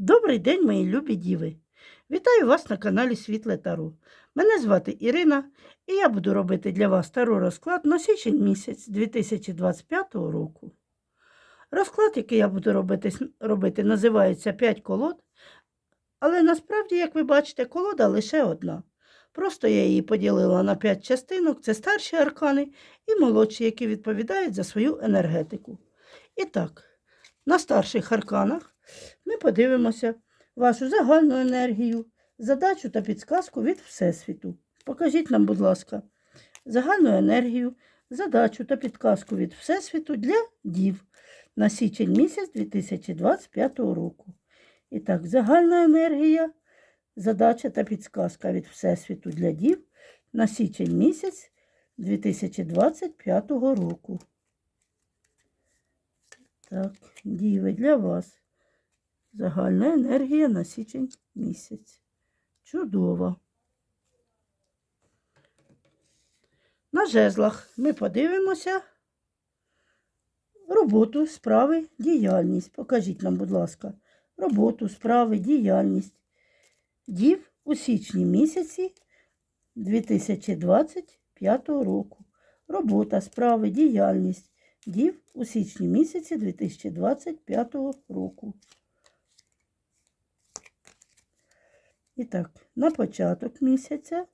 Добрий день, мої любі діви! Вітаю вас на каналі Світле Таро. Мене звати Ірина, і я буду робити для вас таро розклад на січень місяць 2025 року. Розклад, який я буду робити, робити називається 5 колод, але насправді, як ви бачите, колода лише одна. Просто я її поділила на 5 частинок: це старші аркани і молодші, які відповідають за свою енергетику. І так, на старших арканах ми подивимося вашу загальну енергію, задачу та підсказку від Всесвіту. Покажіть нам, будь ласка, загальну енергію, задачу та підказку від Всесвіту для дів на січень місяць 2025 року. І так, загальна енергія, задача та підсказка від Всесвіту для дів на січень місяць 2025 року. Так, діви для вас. Загальна енергія на січень місяць. Чудово. На жезлах ми подивимося роботу, справи, діяльність. Покажіть нам, будь ласка, роботу, справи, діяльність. Дів у січні місяці 2025 року. Робота, справи, діяльність. Дів у січні місяці 2025 року. І так, на початок місяця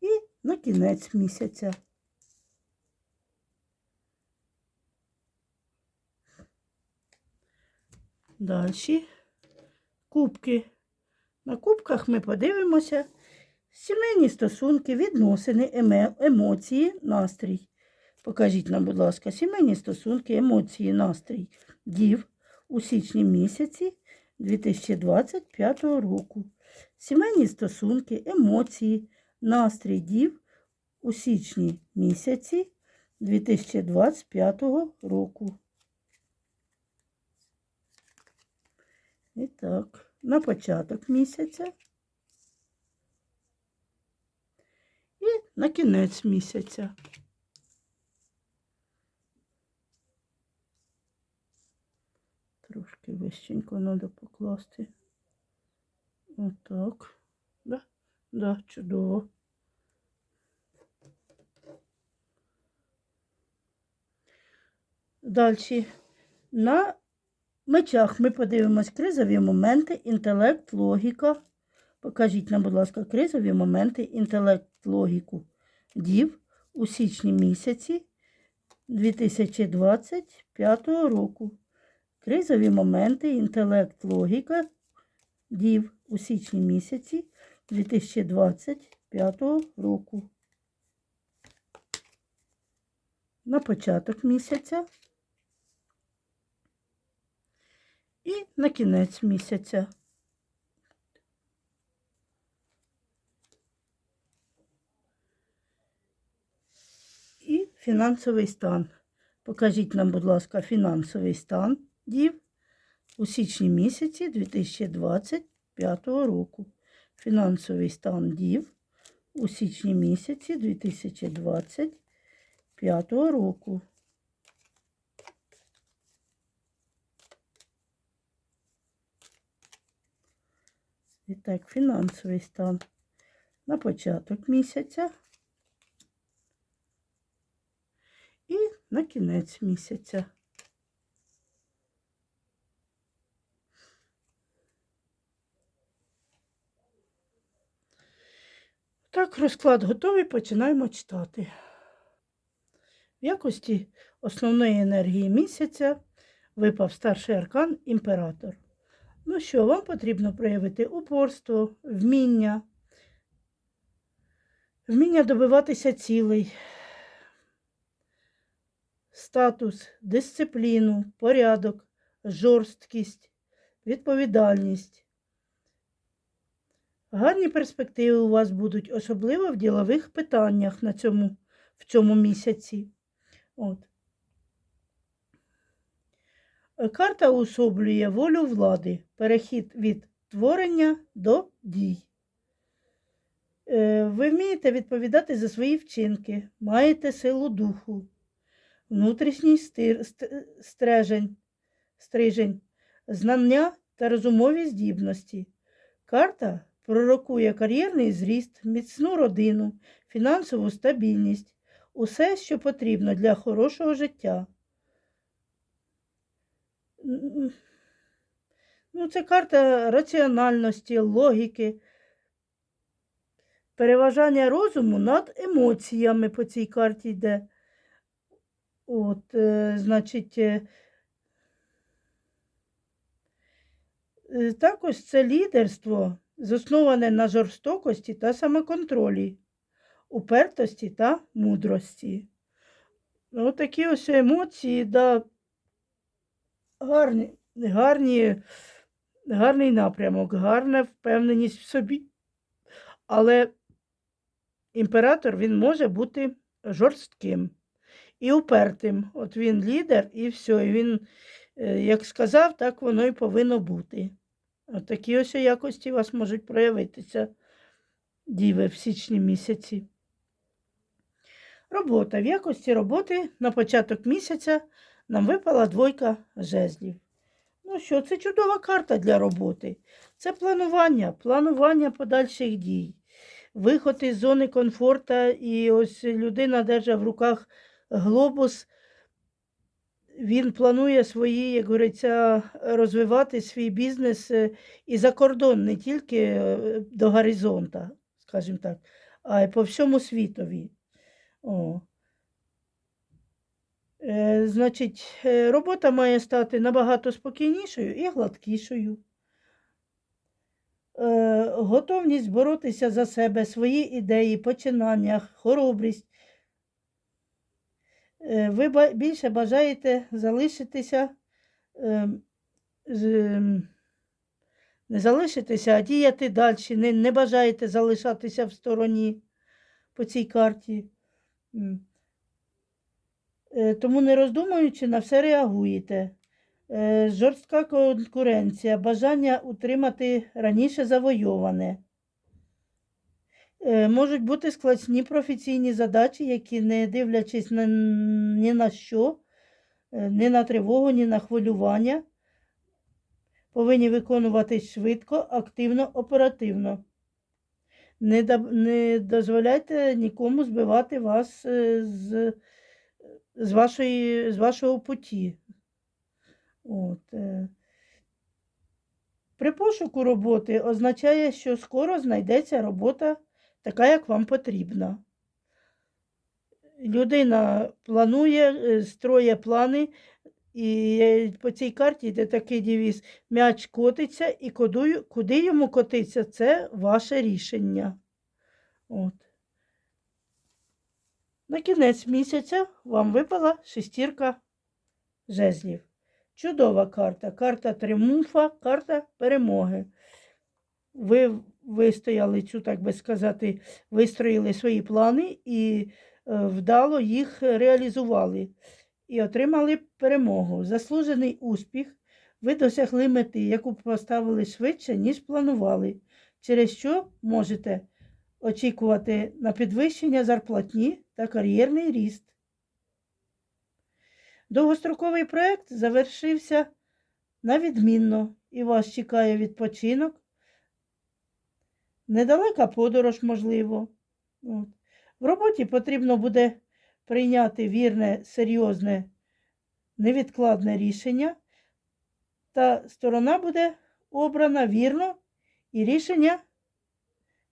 і на кінець місяця. Далі кубки. На кубках ми подивимося сімейні стосунки, відносини, емоції, настрій. Покажіть нам, будь ласка, сімейні стосунки, емоції, настрій дів у січні місяці 2025 року. Сімейні стосунки, емоції, настрій дів у січні місяці 2025 року. І так, на початок місяця і на кінець місяця. Трошки вищенько треба покласти. Отак. Да? Да, чудово. Далі. На мечах ми подивимось кризові моменти, інтелект, логіка. Покажіть нам, будь ласка, кризові моменти, інтелект, логіку дів у січні місяці 2025 року. Кризові моменти, інтелект, логіка дів у січні місяці 2025 року. На початок місяця і на кінець місяця. І фінансовий стан. Покажіть нам, будь ласка, фінансовий стан дів у січні місяці 2025 року. Фінансовий стан дів у січні місяці 2025 року. І так, фінансовий стан на початок місяця і на кінець місяця. Так, розклад готовий, починаємо читати. В якості основної енергії місяця випав старший аркан імператор. Ну що, вам потрібно проявити упорство, вміння, вміння добиватися цілей, статус, дисципліну, порядок, жорсткість, відповідальність. Гарні перспективи у вас будуть, особливо в ділових питаннях на цьому, в цьому місяці. От. Карта уособлює волю влади, перехід від творення до дій. Е, Ви вмієте відповідати за свої вчинки, маєте силу духу. внутрішній стир, ст- стрежень, стрижень, знання та розумові здібності. Карта пророкує кар'єрний зріст, міцну родину, фінансову стабільність, усе, що потрібно для хорошого життя. Ну, це карта раціональності, логіки, переважання розуму над емоціями по цій карті йде. От, е, значить, е, е, також це лідерство, засноване на жорстокості та самоконтролі, упертості та мудрості. Ну, такі ось емоції, да, гарні, гарні, гарний напрямок, гарна впевненість в собі. Але імператор він може бути жорстким і упертим. От він лідер, і все. І він, е, як сказав, так воно і повинно бути. Такі ось якості у вас можуть проявитися, діви, в січні місяці. Робота. В якості роботи на початок місяця нам випала двойка жезлів. Ну що, це чудова карта для роботи. Це планування, планування подальших дій, виход із зони комфорту, і ось людина держа в руках глобус. Він планує свої, як говориться, розвивати свій бізнес е, і за кордон, не тільки е, до горизонта, скажімо так, а й по всьому світові. О. Е, значить, е, робота має стати набагато спокійнішою і гладкішою. Е, готовність боротися за себе, свої ідеї, починання, хоробрість. Е, ви більше бажаєте залишитися, е, з, ем, не залишитися, а діяти далі. Не, не бажаєте залишатися в стороні по цій карті. Е, Тому, не роздумуючи, на все реагуєте. Е, Жорстка конкуренція, бажання утримати раніше завойоване. Е, Можуть бути складні професійні задачі, які, не дивлячись на, ні на що, е, ні на тривогу, ні на хвилювання, повинні виконуватись швидко, активно, оперативно. Не, да- не дозволяйте нікому збивати вас е, з, з, вашої, з вашого путі. От. При пошуку роботи означає, що скоро знайдеться робота така, як вам потрібна. Людина планує, е, строє плани, і е, по цій карті йде такий девіз м'яч котиться, і куди йому котиться, це ваше рішення. От. На кінець місяця вам випала шестірка жезлів. Чудова карта. Карта триумфа, карта перемоги. Ви вистояли цю, так би сказати, вистроїли свої плани і е, вдало їх реалізували і отримали перемогу. Заслужений успіх. Ви досягли мети, яку поставили швидше, ніж планували, через що можете очікувати на підвищення зарплатні та кар'єрний ріст. Довгостроковий проект завершився на відмінно і вас чекає відпочинок. Недалека подорож, можливо. От. В роботі потрібно буде прийняти вірне, серйозне, невідкладне рішення, та сторона буде обрана вірно, і рішення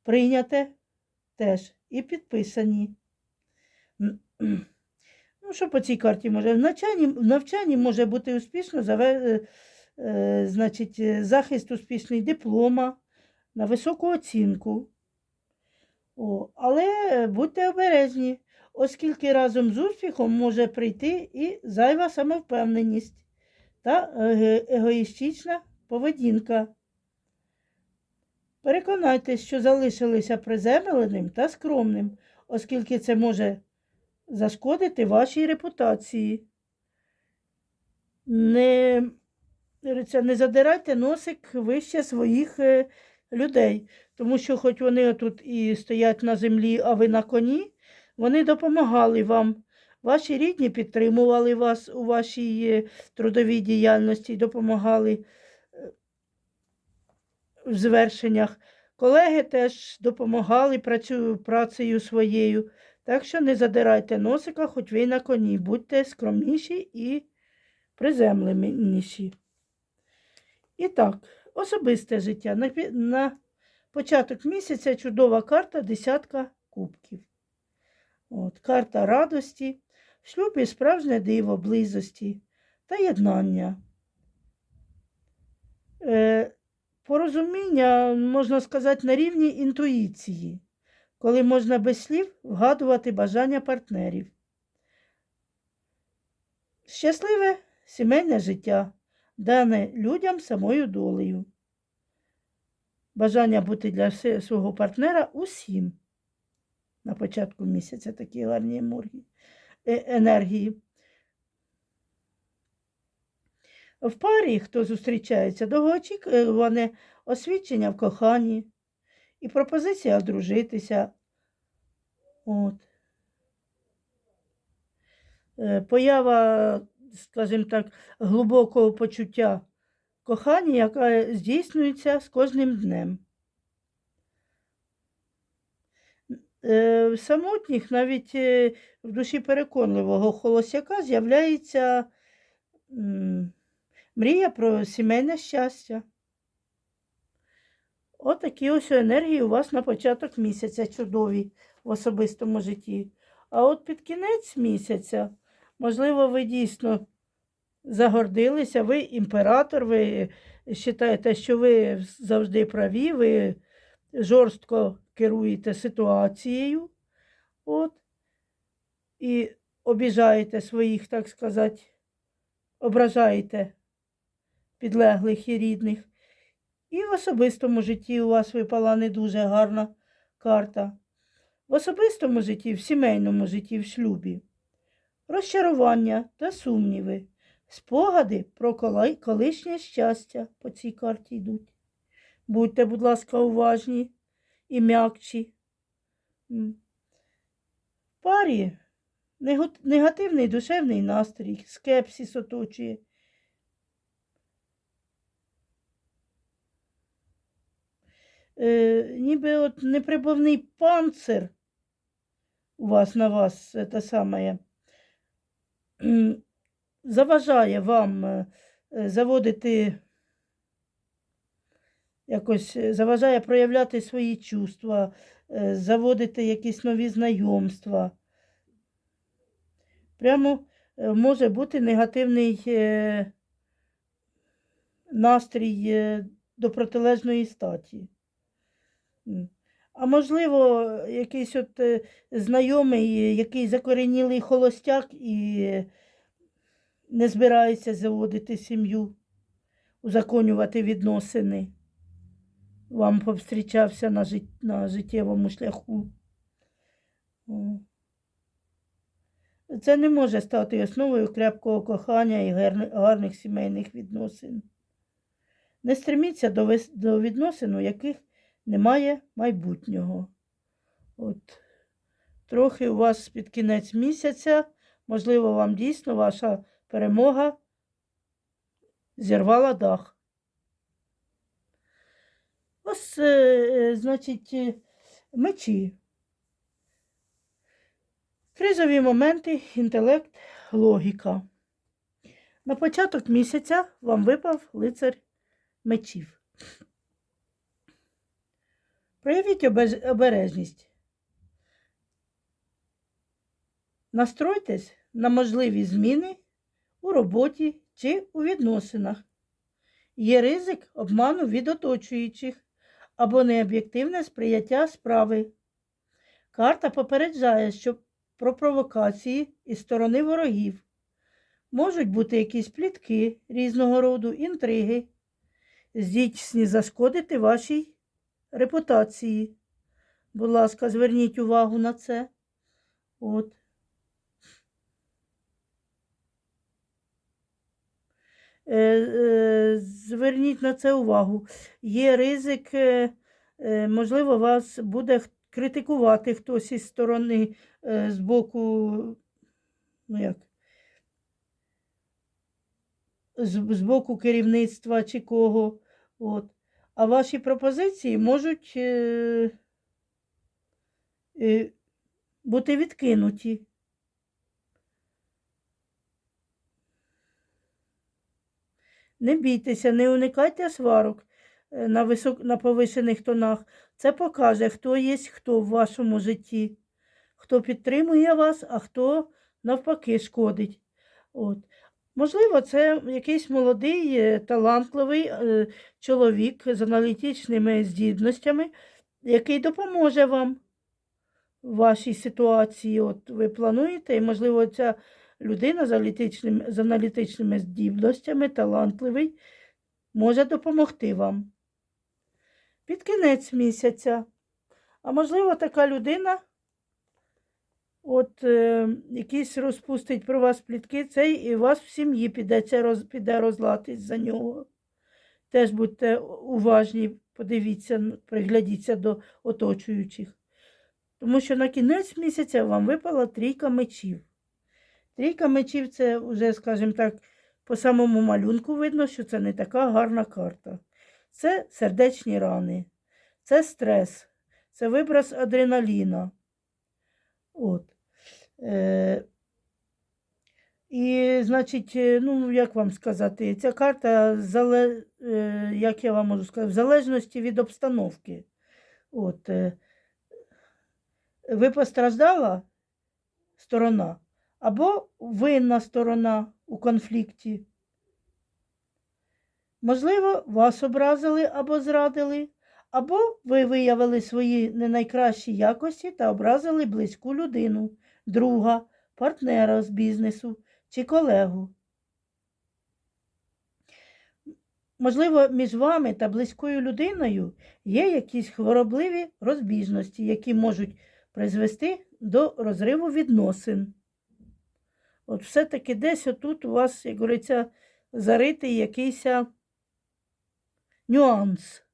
прийняте теж і підписані. Ну, що по цій карті може? В навчанні, в навчанні може бути успішно заве, е, е, значить, захист успішний диплома на високу оцінку. О, але будьте обережні, оскільки разом з успіхом може прийти і зайва самовпевненість та егоїстична поведінка. Переконайтесь, що залишилися приземленим та скромним, оскільки це може зашкодити вашій репутації. Не, не задирайте носик вище своїх е, людей, тому що, хоч вони тут і стоять на землі, а ви на коні, вони допомагали вам ваші рідні підтримували вас у вашій е, трудовій діяльності, допомагали е, в звершеннях. Колеги теж допомагали працю, працею своєю. Так що не задирайте носика, хоч ви на коні. Будьте скромніші і приземленіші. І так, особисте життя. На, на початок місяця чудова карта десятка кубків. От, карта радості, в шлюбі справжнє диво близості та єднання. Е, порозуміння, можна сказати, на рівні інтуїції, коли можна без слів вгадувати бажання партнерів. Щасливе сімейне життя, дане людям самою долею. Бажання бути для свого партнера усім. На початку місяця такі гарні е, енергії. В парі, хто зустрічається, довгоочікуване освідчення в коханні і пропозиція одружитися. От. Е, Поява, скажімо так, глибокого почуття кохання, яке здійснюється з кожним днем. Е, В самотніх, навіть е, в душі переконливого холостяка з'являється мрія про сімейне щастя. Отакі ось енергії у вас на початок місяця чудові в особистому житті. А от під кінець місяця, можливо, ви дійсно загордилися, ви імператор, ви вважаєте, що ви завжди праві, ви жорстко керуєте ситуацією. От, і обіжаєте своїх, так сказати, ображаєте підлеглих і рідних. І в особистому житті у вас випала не дуже гарна карта. В особистому житті, в сімейному житті, в шлюбі. Розчарування та сумніви, спогади про колишнє щастя по цій карті йдуть. Будьте, будь ласка, уважні і м'якчі. В парі негативний душевний настрій, скепсис оточує. Е, ніби от неприбовний панцир у вас на вас е, те саме заважає вам е, е, заводити якось е, заважає проявляти свої чувства, заводити якісь нові знайомства. Прямо може бути негативний настрій до протилежної статі. А можливо, якийсь от е, знайомий, який закоренілий холостяк і не збирається заводити сім'ю, узаконювати відносини. Вам повстрічався на, жит... на життєвому шляху. Це не може стати основою крепкого кохання і гарних сімейних відносин. Не стреміться до, вис- до відносин, у яких немає майбутнього. От. Трохи у вас під кінець місяця, можливо, вам дійсно ваша перемога зірвала дах. Ось, е, е, значить, е, мечі. Кризові моменти, інтелект, логіка. На початок місяця вам випав лицар мечів. Проявіть обережність. Настройтесь на можливі зміни у роботі чи у відносинах. Є ризик обману від оточуючих або необ'єктивне сприяття справи. Карта попереджає, що про провокації із сторони ворогів. Можуть бути якісь плітки різного роду, інтриги, здійсні зашкодити вашій репутації. Будь ласка, зверніть увагу на це. От. Е, е, Зверніть на це увагу. Є ризик, е, можливо, вас буде критикувати хтось із сторони, з боку ну як, з боку керівництва чи кого. От. А ваші пропозиції можуть е, е, бути відкинуті. Не бійтеся, не уникайте сварок е, на, висок... на повишених тонах. Це покаже, хто є хто в вашому житті, хто підтримує вас, а хто навпаки шкодить. От. Можливо, це якийсь молодий, е, талантливий е, чоловік з аналітичними здібностями, який допоможе вам в вашій ситуації. От ви плануєте, і, можливо, ця людина з аналітичними, з аналітичними здібностями, талантливий, може допомогти вам. Під кінець місяця. А можливо, така людина от е, якийсь розпустить про вас плітки, цей і у вас в сім'ї піде, роз, піде розлатись за нього. Теж будьте уважні, подивіться, приглядіться до оточуючих. Тому що на кінець місяця вам випала трійка мечів. Трійка мечів це вже, скажімо так, по самому малюнку видно, що це не така гарна карта. Це сердечні рани, це стрес, це виброс адреналіна. От. Е, і, значить, е, ну, як вам сказати, ця карта, е, як я вам можу сказати, в залежності від обстановки. От, ви постраждала сторона, або винна сторона у конфлікті. Можливо, вас образили або зрадили, або ви виявили свої не найкращі якості та образили близьку людину, друга, партнера з бізнесу чи колегу. Можливо, між вами та близькою людиною є якісь хворобливі розбіжності, які можуть призвести до розриву відносин. От все-таки десь отут у вас, як говориться, заритий якийсь нюанс,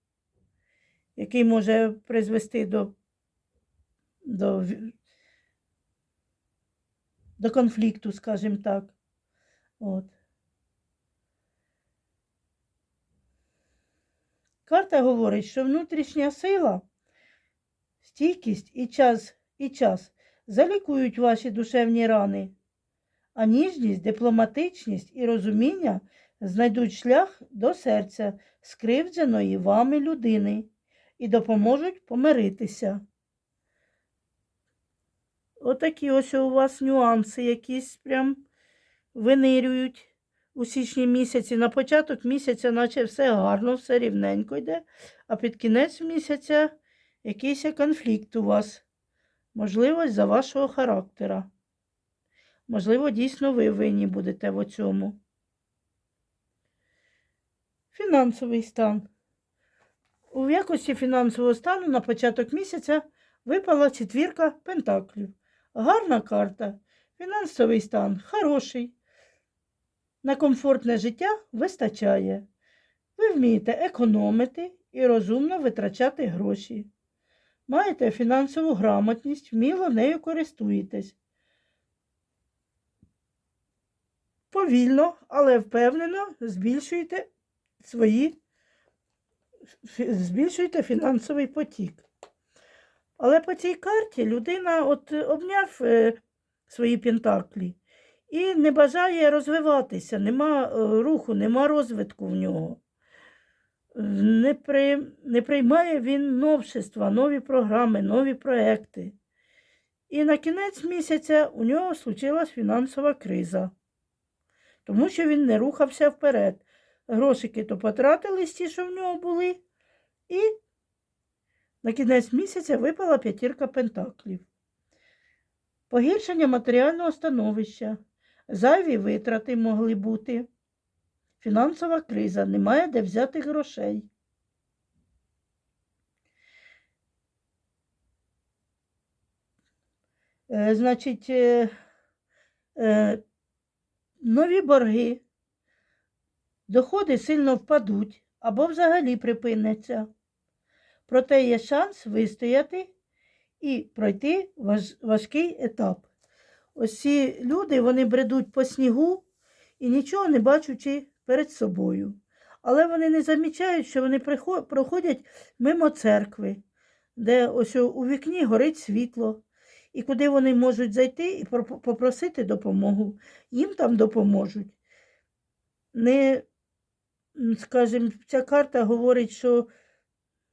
який може призвести до, до, до конфлікту, скажімо так. От. Карта говорить, що внутрішня сила, стійкість і час, і час залікують ваші душевні рани, а ніжність, дипломатичність і розуміння знайдуть шлях до серця скривдженої вами людини і допоможуть помиритися. Отакі ось у вас нюанси якісь прям винирюють у січні місяці. На початок місяця, наче все гарно, все рівненько йде, а під кінець місяця якийсь конфлікт у вас. Можливо, за вашого характера. Можливо, дійсно ви винні будете в цьому. Фінансовий стан. У якості фінансового стану на початок місяця випала четвірка пентаклів. Гарна карта. Фінансовий стан хороший. На комфортне життя вистачає. Ви вмієте економити і розумно витрачати гроші. Маєте фінансову грамотність, вміло нею користуєтесь. Повільно, але впевнено збільшуєте свої збільшуєте фінансовий потік. Але по цій карті людина от е, обняв е, свої пентаклі і не бажає розвиватися, нема е, руху, нема розвитку в нього. Не, при, не приймає він новшества, нові програми, нові проекти. І на кінець місяця у нього случилась фінансова криза, тому що він не рухався вперед. Грошики то потратились ті, що в нього були, і на кінець місяця випала п'ятірка пентаклів. Погіршення матеріального становища, зайві витрати могли бути. Фінансова криза, немає де взяти грошей. Е, значить, е, е, нові борги, доходи сильно впадуть або взагалі припиняться. Проте є шанс вистояти і пройти важ, важкий етап. ось ці люди вони бредуть по снігу і нічого не бачучи перед собою. Але вони не замічають, що вони проходять мимо церкви, де ось у- у вікні горить світло, і куди вони можуть зайти і попросити допомогу. Їм там допоможуть. Не, скажімо, ця карта говорить, що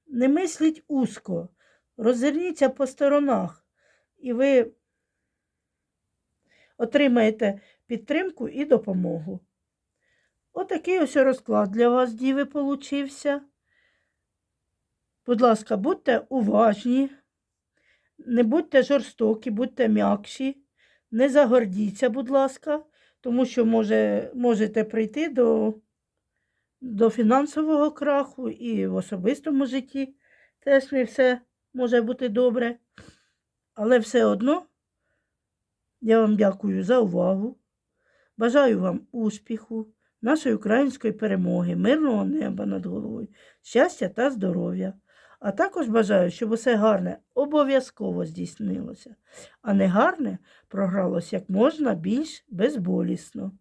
не мисліть узко, роззирніться по сторонах, і ви отримаєте підтримку і допомогу. Отакий ось розклад для вас, діви, получився. Будь ласка, будьте уважні, не будьте жорстокі, будьте м'якші, не загордіться, будь ласка, тому що може, можете прийти до, до фінансового краху і в особистому житті теж не все може бути добре. Але все одно я вам дякую за увагу. Бажаю вам успіху, нашої української перемоги, мирного неба над головою, щастя та здоров'я. А також бажаю, щоб усе гарне обов'язково здійснилося, а не гарне програлося як можна більш безболісно.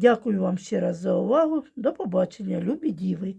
Дякую вам ще раз за увагу. До побачення, любі діви!